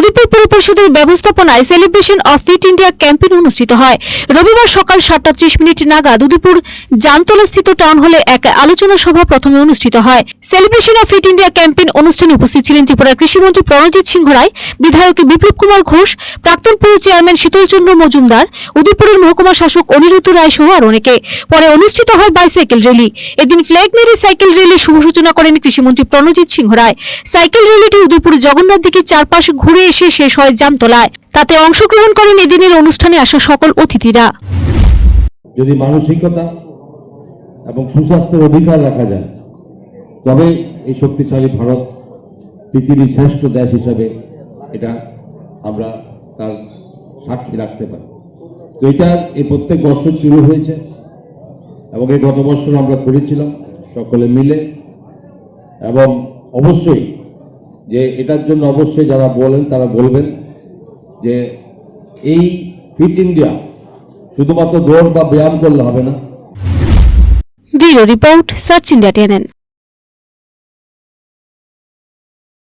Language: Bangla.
উদয়পুর পুর পরিষদের ব্যবস্থাপনায় celebration of fit India campaign অনুষ্ঠিত হয়। রবিবার সকাল সাতটা ত্রিশ মিনিট নাগাদ উদয়পুর জামতলা স্থিত টাউন হলে এক আলোচনা সভা প্রথমে অনুষ্ঠিত হয়। Celebration of fit India campaign অনুষ্ঠানে উপস্থিত ছিলেন ত্রিপুরার কৃষিমন্ত্রী প্রণজিৎ সিংহ রায়, বিধায়ক বিপ্লব কুমার ঘোষ, প্রাক্তন পুর চেয়ারম্যান শীতলচন্দ্র মজুমদার, উদয়পুরের মহকুমা শাসক অনিরুদ্ধ রায় সহ আর অনেকে। পরে অনুষ্ঠিত হয় বাইসাইকেল র্যালি এদিন ফ্ল্যাগ মেরে সাইকেল র্যালি শুভ সূচনা করেন কৃষিমন্ত্রী প্রণজিৎ সিংহ রায়। সাইকেল র্যালিটি উদয়পুর জগন্নাথ দিকে চারপাশ ঘুরে এসে শেষ হয় জামতলায়। তাতে অংশগ্রহণ করেন এদিনের অনুষ্ঠানে আসা সকল অতিথিরা। যদি মানসিকতা এবং সুস্বাস্থ্যের অধিকার রাখা যায়, তবে এই শক্তিশালী ভারত পৃথিবীর শ্রেষ্ঠ দেশ হিসাবে এটা আমরা তার সাক্ষী রাখতে পারি। তো এটা এই প্রত্যেক বছর শুরু হয়েছে এবং এই গত বছর আমরা করেছিলাম, সকলে মিলে। এবং অবশ্যই যে এটার জন্য অবশ্যই যারা বলেন, তারা বলবেন যে এই ফিট ইন্ডিয়া শুধুমাত্র দৌড় বা ব্যায়াম করলে হবে না। Bureau report, search India টেনেন